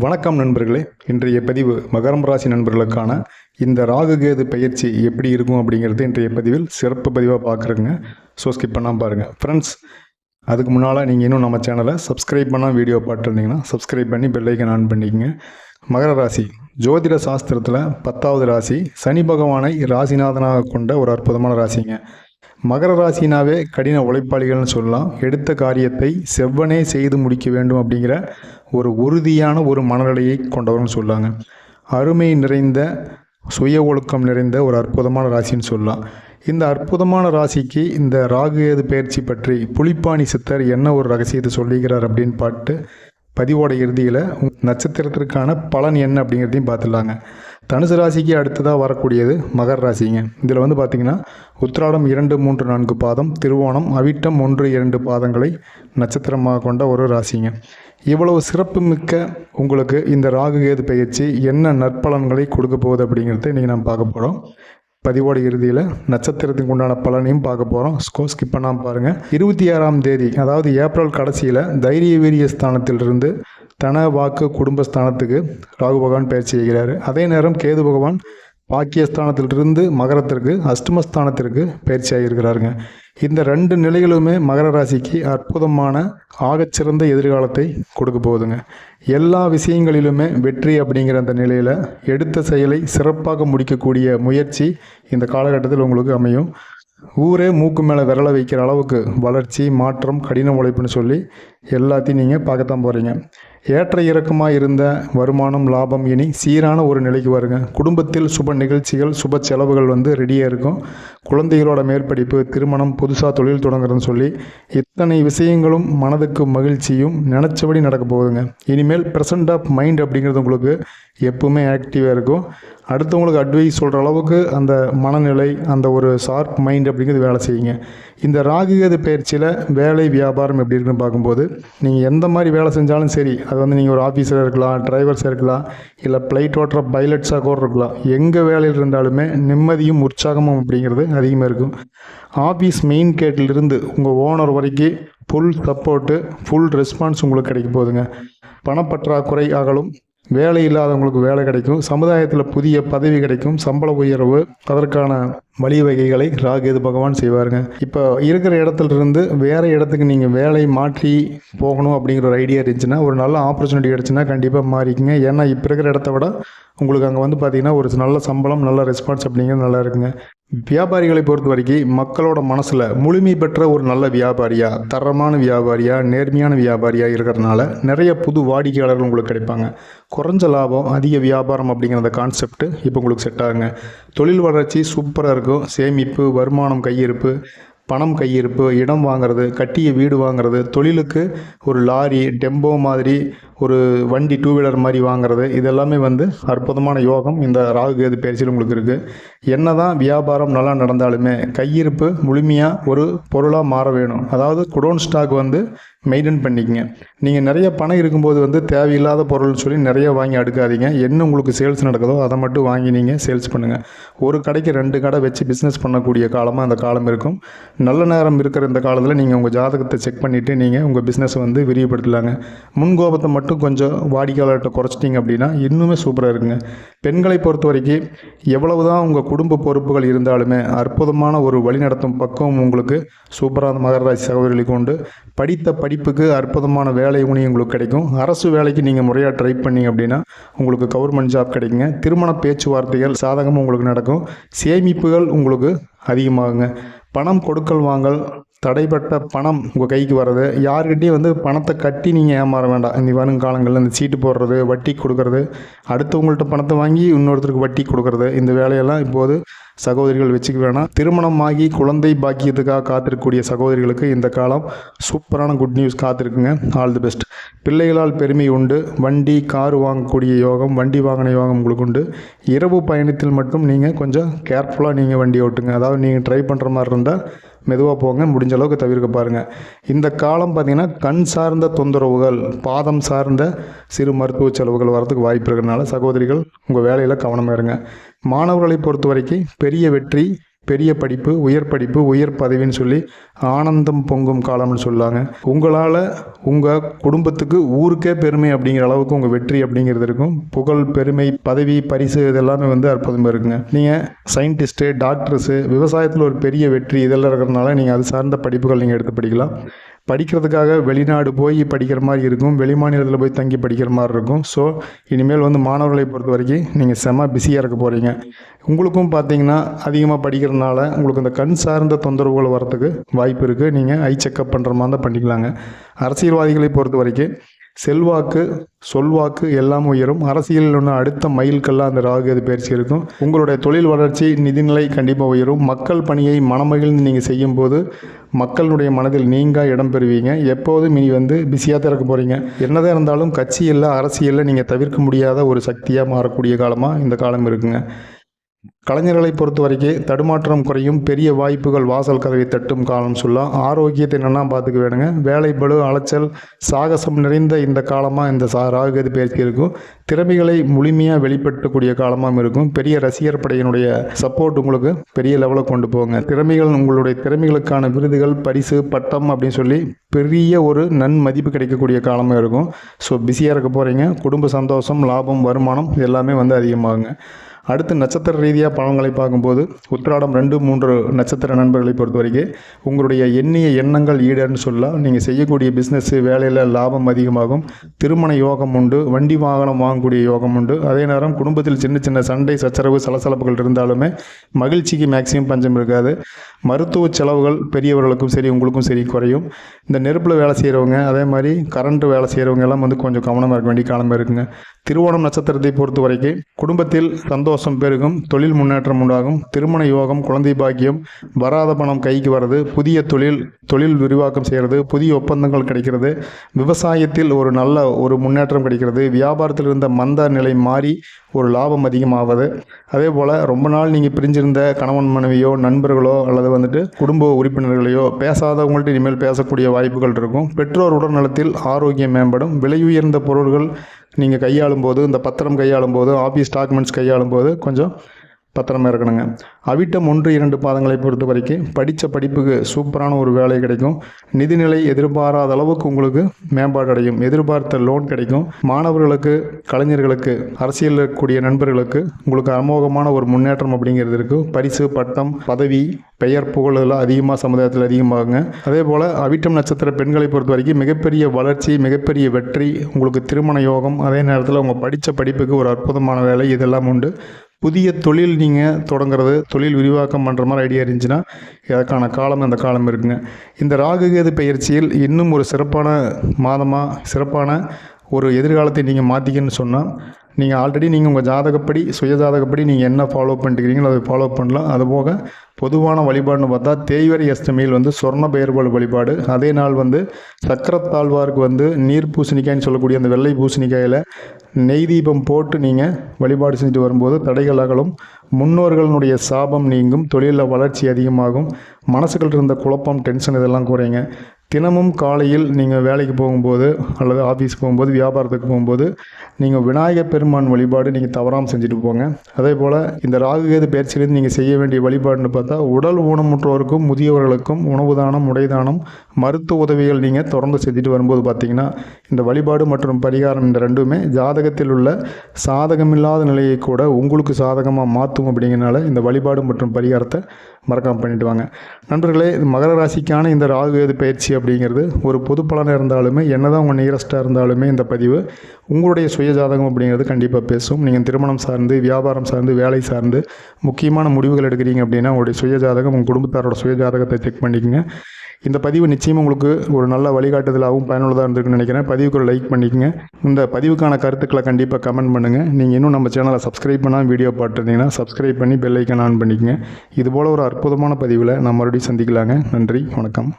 வணக்கம் நண்பர்களே. இன்றைய பதிவு மகரம் ராசி நண்பர்களுக்கான இந்த ராகுகேது பயிற்சி எப்படி இருக்கும் அப்படிங்கிறது இன்றைய பதிவில் சிறப்பு பதிவாக பார்க்குறேங்க ஸோ ஸ்கிப் பண்ணால் பாருங்கள் ஃப்ரெண்ட்ஸ் அதுக்கு முன்னால் நீங்கள் இன்னும் நம்ம சேனலை சப்ஸ்கிரைப் பண்ணால் வீடியோ பார்த்துருந்தீங்கன்னா சப்ஸ்கிரைப் பண்ணி பெல்லைக்கன் ஆன் பண்ணிக்கோங்க. மகர ராசி ஜோதிட சாஸ்திரத்தில் பத்தாவது ராசி சனி பகவானை ராசிநாதனாக கொண்ட ஒரு அற்புதமான ராசிங்க. மகர ராசினாவே கடின உழைப்பாளிகள்னு சொல்லலாம். எடுத்த காரியத்தை செவ்வனே செய்து முடிக்க வேண்டும் அப்படிங்கிற ஒரு உறுதியான ஒரு மனநிலையை கொண்டவர்னு சொல்லாங்க. அருமை நிறைந்த சுய ஒழுக்கம் நிறைந்த ஒரு அற்புதமான ராசின்னு சொல்லலாம். இந்த அற்புதமான ராசிக்கு இந்த ராகு ஏது பயிற்சி பற்றி புலிப்பாணி சித்தர் என்ன ஒரு ரகசியத்தை சொல்லிக்கிறார் அப்படின்னு பாட்டு பதிவோட இறுதியில் நட்சத்திரத்திற்கான பலன் என்ன அப்படிங்கிறதையும் பார்த்துடலாங்க. தனுசு ராசிக்கு அடுத்ததாக வரக்கூடியது மகர ராசிங்க. இதில் வந்து பார்த்திங்கன்னா உத்திராடம் இரண்டு மூன்று நான்கு பாதம் திருவோணம் அவிட்டம் ஒன்று இரண்டு பாதங்களை நட்சத்திரமாக கொண்ட ஒரு ராசிங்க. இவ்வளவு சிறப்புமிக்க உங்களுக்கு இந்த ராகு கேது பயிற்சி என்ன நற்பலன்களை கொடுக்க போகுது அப்படிங்கிறத இன்றைக்கி நம்ம பார்க்க போகிறோம் பதிவோட இறுதியில் நட்சத்திரத்துக்கு உண்டான பலனையும் பார்க்க போகிறோம் ஸ்கோ ஸ்கிப் பண்ணாமல் பாருங்கள் இருபத்தி ஆறாம் தேதி அதாவது ஏப்ரல் கடைசியில் தைரிய வீரிய ஸ்தானத்திலிருந்து தன வாக்கு குடும்பஸ்தானத்துக்கு ராகு பகவான் பயிற்சி செய்கிறார். அதே நேரம் கேது பகவான் பாக்கியஸ்தானத்திலிருந்து மகரத்திற்கு அஷ்டமஸ்தானத்திற்கு பயிற்சி ஆகியிருக்கிறாருங்க. இந்த ரெண்டு நிலைகளுமே மகர ராசிக்கு அற்புதமான ஆகச்சிறந்த எதிர்காலத்தை கொடுக்க போகுதுங்க. எல்லா விஷயங்களிலுமே வெற்றி அப்படிங்கிற அந்த நிலையில் எடுத்த செயலை சிறப்பாக முடிக்கக்கூடிய முயற்சி இந்த காலகட்டத்தில் உங்களுக்கு அமையும். ஊரே மூக்கு மேலே விரலை வைக்கிற அளவுக்கு வளர்ச்சி மாற்றம் கடின உழைப்புன்னு சொல்லி எல்லாத்தையும் நீங்கள் பார்க்கத்தான் போகிறீங்க ஏற்ற இறக்கமாக இருந்த வருமானம் லாபம் இனி சீரான ஒரு நிலைக்கு வருங்க. குடும்பத்தில் சுப நிகழ்ச்சிகள் சுப செலவுகள் வந்து ரெடியாக இருக்கும். குழந்தைகளோட மேற்படிப்பு திருமணம் புதுசாக தொழில் தொடங்குறதுன்னு சொல்லி இத்தனை விஷயங்களும் மனதுக்கு மகிழ்ச்சியும் நினச்சபடி நடக்க போகுதுங்க. இனிமேல் ப்ரெசன்ட் ஆஃப் மைண்ட் அப்படிங்கிறது உங்களுக்கு எப்பவுமே ஆக்டிவாக இருக்கும். அடுத்தவங்களுக்கு அட்வைஸ் சொல்கிற அளவுக்கு அந்த மனநிலை அந்த ஒரு ஷார்ப் மைண்ட் அப்படிங்கிறது வேலை செய்யுங்க. இந்த ராகுகேது பயிற்சியில் வேலை வியாபாரம் எப்படி இருக்குன்னு பார்க்கும்போது நீங்கள் எந்த மாதிரி வேலை செஞ்சாலும் சரி அது வந்து நீங்கள் ஒரு ஆஃபீஸராக இருக்கலாம் டிரைவர்ஸாக இருக்கலாம் இல்லை ஃப்ளைட் ஓட்டுற பைலட்ஸாக கூட இருக்கலாம். எங்கே வேலையில் இருந்தாலுமே நிம்மதியும் உற்சாகமும் அப்படிங்கிறது அதிகமாக இருக்கும். ஆஃபீஸ் மெயின் கேட்டிலிருந்து உங்கள் ஓனர் வரைக்கும் ஃபுல் சப்போர்ட்டு ஃபுல் ரெஸ்பான்ஸ் உங்களுக்கு கிடைக்க போகுதுங்க. பணப்பற்றாக்குறை அகலும் வேலை இல்லாதவங்களுக்கு வேலை கிடைக்கும். சமுதாயத்தில் புதிய பதவி கிடைக்கும். சம்பள உயர்வு. அதற்கான வழிவகைகளை ராகேது பகவான் செய்வாருங்க. இப்போ இருக்கிற இடத்துல இருந்து வேறு இடத்துக்கு நீங்கள் வேலை மாற்றி போகணும் அப்படிங்கிற ஒரு ஐடியா இருந்துச்சுன்னா ஒரு நல்ல ஆப்பர்ச்சுனிட்டி கிடச்சுன்னா கண்டிப்பாக மாறிக்குங்க. ஏன்னா இப்போ இருக்கிற இடத்த விட உங்களுக்கு அங்கே வந்து பார்த்தீங்கன்னா ஒரு நல்ல சம்பளம் நல்ல ரெஸ்பான்ஸ் அப்படிங்கிறது நல்லா இருக்குங்க. வியாபாரிகளை பொறுத்த வரைக்கும் மக்களோட மனசில் முழுமை பெற்ற ஒரு நல்ல வியாபாரியாக தரமான வியாபாரியாக நேர்மையான வியாபாரியாக இருக்கிறதுனால நிறைய புது வாடிக்கையாளர்கள் உங்களுக்கு கிடைப்பாங்க. குறைஞ்ச லாபம் அதிக வியாபாரம் அப்படிங்கிற அந்த கான்செப்ட் இப்போ உங்களுக்கு செட் ஆகுங்க. தொழில் வளர்ச்சி சூப்பராக இருக்கும். சேமிப்பு வருமானம் கையிருப்பு பணம் கையிருப்பு இடம் வாங்குறது கட்டிய வீடு வாங்குறது தொழிலுக்கு ஒரு லாரி டெம்போ மாதிரி ஒரு வண்டி டூ வீலர் மாதிரி வாங்குறது இதெல்லாமே வந்து அற்புதமான யோகம். இந்த ராகு கேது பயிற்சியில் உங்களுக்கு இருக்குது என்ன தான் வியாபாரம் நல்லா நடந்தாலுமே கையிருப்பு முழுமையாக ஒரு பொருளாக மாற வேணும். அதாவது குடோன் ஸ்டாக் வந்து மெயின்டைன் பண்ணிக்கங்க. நீங்கள் நிறைய பணம் இருக்கும்போது வந்து தேவையில்லாத பொருள்னு சொல்லி நிறைய வாங்கி அடுக்காதீங்க. என்ன உங்களுக்கு சேல்ஸ் நடக்குதோ அதை மட்டும் வாங்கி நீங்கள் சேல்ஸ் பண்ணுங்கள் ஒரு கடைக்கு ரெண்டு கடை வச்சு பிஸ்னஸ் பண்ணக்கூடிய காலமாக அந்த காலம் இருக்கும். நல்ல நேரம் இருக்கிற இந்த காலத்தில் நீங்கள் உங்கள் ஜாதகத்தை செக் பண்ணிவிட்டு நீங்கள் உங்கள் பிஸ்னஸை வந்து விரிவுபடுத்தலாங்க. முன்கோபத்தை மட்டும் கொஞ்சம் வாடிக்கையாளர்கிட்ட குறைச்சிட்டிங்க அப்படின்னா இன்னுமே சூப்பராக இருக்குங்க. பெண்களை பொறுத்த வரைக்கும் எவ்வளவு தான் உங்கள் குடும்ப பொறுப்புகள் இருந்தாலுமே அற்புதமான ஒரு வழிநடத்தும் பக்கம் உங்களுக்கு சூப்பராக மகர சகோதரிகளுக்கு உண்டு. படித்த படிப்புக்கு அற்புதமான வேலை உணி உங்களுக்கு கிடைக்கும். அரசு வேலைக்கு நீங்கள் முறையாக ட்ரை பண்ணீங்க அப்படின்னா உங்களுக்கு கவர்மெண்ட் ஜாப் கிடைக்குங்க. திருமண பேச்சுவார்த்தைகள் சாதகமாக உங்களுக்கு நடக்கும். சேமிப்புகள் உங்களுக்கு அதிகமாகுங்க. பணம் கொடுக்கல் வாங்கல் தடைப்பட்ட பணம் உங்கள் கைக்கு வர்றது யார்கிட்டையும் வந்து பணத்தை கட்டி நீங்கள் ஏமாற வேண்டாம். இந்த வரும் காலங்களில் இந்த சீட்டு போடுறது வட்டி கொடுக்கறது அடுத்தவங்கள்ட்ட பணத்தை வாங்கி இன்னொருத்தருக்கு வட்டி கொடுக்கறது இந்த வேலையெல்லாம் இப்போது சகோதரிகள் வச்சுக்க வேணாம். திருமணமாகி குழந்தை பாக்கியத்துக்காக காத்திருக்கக்கூடிய சகோதரிகளுக்கு இந்த காலம் சூப்பரான குட் நியூஸ் காத்திருக்குங்க. ஆல் தி பெஸ்ட் பிள்ளைகளால் பெருமை உண்டு. வண்டி கார் வாங்கக்கூடிய யோகம் வண்டி வாங்கின யோகம் உங்களுக்கு உண்டு. இரவு பயணத்தில் மட்டும் நீங்கள் கொஞ்சம் கேர்ஃபுல்லாக நீங்கள் வண்டி ஓட்டுங்க. அதாவது நீங்கள் ட்ரை பண்ணுற மாதிரி இருந்தால் மெதுவாக போங்க முடிஞ்ச அளவுக்கு தவிர்க்க பாருங்கள் இந்த காலம் பார்த்திங்கன்னா கண் சார்ந்த தொந்தரவுகள் பாதம் சார்ந்த சிறு மருத்துவ செலவுகள் வரதுக்கு வாய்ப்பு இருக்கிறதுனால சகோதரிகள் உங்கள் வேலையில் கவனமாக இருங்க. மாணவர்களை பொறுத்த வரைக்கும் பெரிய வெற்றி பெரிய படிப்பு உயர் படிப்பு உயர் பதவின்னு சொல்லி ஆனந்தம் பொங்கும் காலம்னு சொல்லாங்க. உங்களால் உங்கள் குடும்பத்துக்கு ஊருக்கே பெருமை அப்படிங்கிற அளவுக்கு உங்கள் வெற்றி அப்படிங்கிறது இருக்கும். புகழ் பெருமை பதவி பரிசு இதெல்லாமே வந்து அற்புதமாக இருக்குங்க. நீங்கள் சயின்டிஸ்ட்டு டாக்டர்ஸு விவசாயத்தில் ஒரு பெரிய வெற்றி இதெல்லாம் இருக்கிறதுனால நீங்கள் அது சார்ந்த படிப்புகள் நீங்கள் எடுத்து படிக்கலாம். படிக்கிறதுக்காக வெளிநாடு போய் படிக்கிற மாதிரி இருக்கும். வெளி மாநிலத்தில் போய் தங்கி படிக்கிற மாதிரி இருக்கும். ஸோ இனிமேல் வந்து மாணவர்களை பொறுத்த வரைக்கும் நீங்கள் செம பிஸியாக இருக்க போகிறீங்க உங்களுக்கும் பார்த்தீங்கன்னா அதிகமாக படிக்கிறதுனால உங்களுக்கு இந்த கண் சார்ந்த தொந்தரவுகள் வரத்துக்கு வாய்ப்பு இருக்குது நீங்கள் ஐ செக்கப் பண்ணுற மாதிரி தான் பண்ணிக்கலாங்க. அரசியல்வாதிகளை பொறுத்த வரைக்கும் செல்வாக்கு சொல்வாக்கு எல்லாம் உயரும். அரசியலில் ஒன்று அடுத்த மைல்கல்லாம் அந்த ராகு அது பயிற்சி இருக்கும் உங்களுடைய தொழில் வளர்ச்சி நிதிநிலை கண்டிப்பாக உயரும். மக்கள் பணியை மனமகிழ்ந்து நீங்கள் செய்யும்போது மக்களுடைய மனதில் நீங்கள் இடம் பெறுவீங்க. எப்போதும் இனி வந்து பிஸியாக தான் இருக்க போகிறீங்க என்னதான் இருந்தாலும் கட்சியில் அரசியலில் நீங்கள் தவிர்க்க முடியாத ஒரு சக்தியாக மாறக்கூடிய காலமாக இந்த காலம் இருக்குங்க. கலைஞர்களை பொறுத்த வரைக்கும் தடுமாற்றம் குறையும் பெரிய வாய்ப்புகள் வாசல் கதவை தட்டும் காலம் சொல்லலாம் ஆரோக்கியத்தை என்னென்னா பார்த்துக்க வேணுங்க. வேலை பழு அலைச்சல் சாகசம் நிறைந்த இந்த காலமாக இந்த சா ராகுகதி பயிற்சி இருக்கும். திறமைகளை முழுமையாக வெளிப்படுத்தக்கூடிய காலமாகவும் இருக்கும். பெரிய ரசிகர் படையினுடைய சப்போர்ட் உங்களுக்கு பெரிய லெவலில் கொண்டு போங்க. திறமைகள் உங்களுடைய திறமைகளுக்கான விருதுகள் பரிசு பட்டம் அப்படின்னு சொல்லி பெரிய ஒரு நன் மதிப்பு கிடைக்கக்கூடிய காலமாக இருக்கும். ஸோ பிஸியாக இருக்க போகிறீங்க குடும்ப சந்தோஷம் லாபம் வருமானம் எல்லாமே வந்து அதிகமாகுங்க. அடுத்து நட்சத்திர ரீதியாக பழங்களை பார்க்கும்போது உத்திராடம் ரெண்டு மூன்று நட்சத்திர நண்பர்களை பொறுத்த வரைக்கும் உங்களுடைய எண்ணிய எண்ணங்கள் ஈடுன்னு சொல்லலாம் நீங்கள் செய்யக்கூடிய பிஸ்னஸ்ஸு வேலையில் லாபம் அதிகமாகும். திருமண யோகம் உண்டு வண்டி வாகனம் வாங்கக்கூடிய யோகம் உண்டு. அதே நேரம் குடும்பத்தில் சின்ன சின்ன சண்டை சச்சரவு சலசலப்புகள் இருந்தாலுமே மகிழ்ச்சிக்கு மேக்சிமம் பஞ்சம் இருக்காது. மருத்துவ செலவுகள் பெரியவர்களுக்கும் சரி உங்களுக்கும் சரி குறையும். இந்த நெருப்பில் வேலை செய்கிறவங்க அதே மாதிரி கரண்ட் வேலை செய்கிறவங்க எல்லாம் வந்து கொஞ்சம் கவனமாக இருக்க வேண்டிய காலமாக இருக்குங்க. திருவோணம் நட்சத்திரத்தை பொறுத்த வரைக்கும் குடும்பத்தில் சந்தோஷம் பெருகும் தொழில் முன்னேற்றம் உண்டாகும் திருமண யோகம் குழந்தை பாக்கியம் வராத பணம் கைக்கு வர்றது புதிய தொழில் தொழில் விரிவாக்கம் செய்கிறது புதிய ஒப்பந்தங்கள் கிடைக்கிறது விவசாயத்தில் ஒரு நல்ல ஒரு முன்னேற்றம் கிடைக்கிறது வியாபாரத்தில் இருந்த மந்த நிலை மாறி ஒரு லாபம் அதிகமாவது. அதே போல் ரொம்ப நாள் நீங்கள் பிரிஞ்சிருந்த கணவன் மனைவியோ நண்பர்களோ அல்லது வந்துட்டு குடும்ப உறுப்பினர்களையோ பேசாதவங்கள்ட்ட இனிமேல் பேசக்கூடிய வாய்ப்புகள் இருக்கும். பெற்றோர் உடல்நலத்தில் ஆரோக்கியம் மேம்படும் விலை உயர்ந்த பொருள்கள் நீங்கள் கையாளும் போது இந்த பத்திரம் கையாளும் போது ஆஃபீஸ் டாக்குமெண்ட்ஸ் கையாளும் போது கொஞ்சம் பத்திரமா இருக்கணுங்க. அவிட்டம் ஒன்று இரண்டு பாதங்களை பொறுத்த வரைக்கும் படித்த படிப்புக்கு சூப்பரான ஒரு வேலை கிடைக்கும். நிதிநிலை எதிர்பாராத அளவுக்கு உங்களுக்கு மேம்பாடு அடையும். எதிர்பார்த்த லோன் கிடைக்கும். மாணவர்களுக்கு கலைஞர்களுக்கு அரசியலில் இருக்கக்கூடிய நண்பர்களுக்கு உங்களுக்கு அமோகமான ஒரு முன்னேற்றம் அப்படிங்கிறது இருக்கும் பரிசு பட்டம் பதவி பெயர் புகழ் எல்லாம் அதிகமாக சமுதாயத்தில் அதிகமாகுங்க. அதே போல் அவிட்டம் நட்சத்திர பெண்களை பொறுத்த வரைக்கும் மிகப்பெரிய வளர்ச்சி மிகப்பெரிய வெற்றி உங்களுக்கு திருமண யோகம் அதே நேரத்தில் உங்கள் படித்த படிப்புக்கு ஒரு அற்புதமான வேலை இதெல்லாம் உண்டு. புதிய தொழில் நீங்கள் தொடங்குறது தொழில் விரிவாக்கம் பண்ணுற மாதிரி ஐடியா இருந்துச்சுன்னா இதற்கான காலம் அந்த காலம் இருக்குங்க. இந்த ராகுகேது பயிற்சியில் இன்னும் ஒரு சிறப்பான மாதமாக சிறப்பான ஒரு எதிர்காலத்தை நீங்கள் மாற்றிக்கன்னு சொன்னால் நீங்கள் ஆல்ரெடி நீங்கள் உங்கள் ஜாதகப்படி சுய ஜாதகப்படி நீங்கள் என்ன ஃபாலோ பண்ணிட்டுக்கிறீங்களோ அதை ஃபாலோ பண்ணலாம். அதுபோக பொதுவான வழிபாடுன்னு பார்த்தா தேய்வரி அஷ்டமியில் வந்து சொர்ண பெயர்பால் வழிபாடு. அதே நாள் வந்து சக்கரத்தாழ்வாருக்கு வந்து நீர் பூசணிக்காய்ன்னு சொல்லக்கூடிய அந்த வெள்ளை பூசணிக்காயில் நெய் தீபம் போட்டு நீங்கள் வழிபாடு செஞ்சுட்டு வரும்போது தடைகள் அகலும். முன்னோர்களுடைய சாபம் நீங்கும். தொழிலில் வளர்ச்சி அதிகமாகும். மனசுகள் இருந்த குழப்பம் டென்ஷன் இதெல்லாம் குறைங்க தினமும் காலையில் நீங்கள் வேலைக்கு போகும்போது அல்லது ஆஃபீஸ் போகும்போது வியாபாரத்துக்கு போகும்போது நீங்கள் விநாயகர் பெருமான் வழிபாடு நீங்கள் தவறாமல் செஞ்சுட்டு போங்க. அதே போல் இந்த ராகுகேது பயிற்சியிலேருந்து நீங்கள் செய்ய வேண்டிய வழிபாடுன்னு பார்த்தா உடல் ஊனமுற்றோருக்கும் முதியவர்களுக்கும் உணவு தானம் உடைதானம் மருத்துவ உதவிகள் நீங்கள் தொடர்ந்து செஞ்சுட்டு வரும்போது பார்த்தீங்கன்னா இந்த வழிபாடு மற்றும் பரிகாரம் இந்த ரெண்டுமே ஜாதகத்தில் உள்ள சாதகமில்லாத நிலையை கூட உங்களுக்கு சாதகமாக மாற்றும் அப்படிங்கிறனால இந்த வழிபாடு மற்றும் பரிகாரத்தை மறக்காமல் பண்ணிவிடுவாங்க நண்பர்களே மகர ராசிக்கான இந்த ராகுகேது பயிற்சி அப்படிங்கிறது ஒரு பொது பலனாக இருந்தாலுமே என்னதான் உங்கள் நியரஸ்ட்டாக இருந்தாலுமே இந்த பதிவு உங்களுடைய சுய ஜாதகம் அப்படிங்கிறது கண்டிப்பாக பேசும். நீங்கள் திருமணம் சார்ந்து வியாபாரம் சார்ந்து வேலை சார்ந்து முக்கியமான முடிவுகள் எடுக்கிறீங்க அப்படின்னா உங்களுடைய சுய ஜாதகம் உங்கள் குடும்பத்தாரோட சுய ஜாதகத்தை செக் பண்ணிக்கோங்க. இந்த பதிவு நிச்சயம் உங்களுக்கு ஒரு நல்ல வழிகாட்டுதலாகவும் பயனுள்ளதாக இருந்திருக்குன்னு நினைக்கிறேன். பதிவுக்கு ஒரு லைக் பண்ணிக்கங்க. இந்த பதிவுக்கான கருத்துக்களை கண்டிப்பாக கமெண்ட் பண்ணுங்கள் நீங்கள் இன்னும் நம்ம சேனலை சப்ஸ்கிரைப் பண்ணால் வீடியோ பார்த்துருந்தீங்கன்னா சப்ஸ்கிரைப் பண்ணி பெல் ஐக்கன் ஆன் பண்ணிக்கங்க. இதுபோல் ஒரு அற்புதமான பதிவில் நம்ம மறுபடியும் சந்திக்கலாங்க. நன்றி வணக்கம்.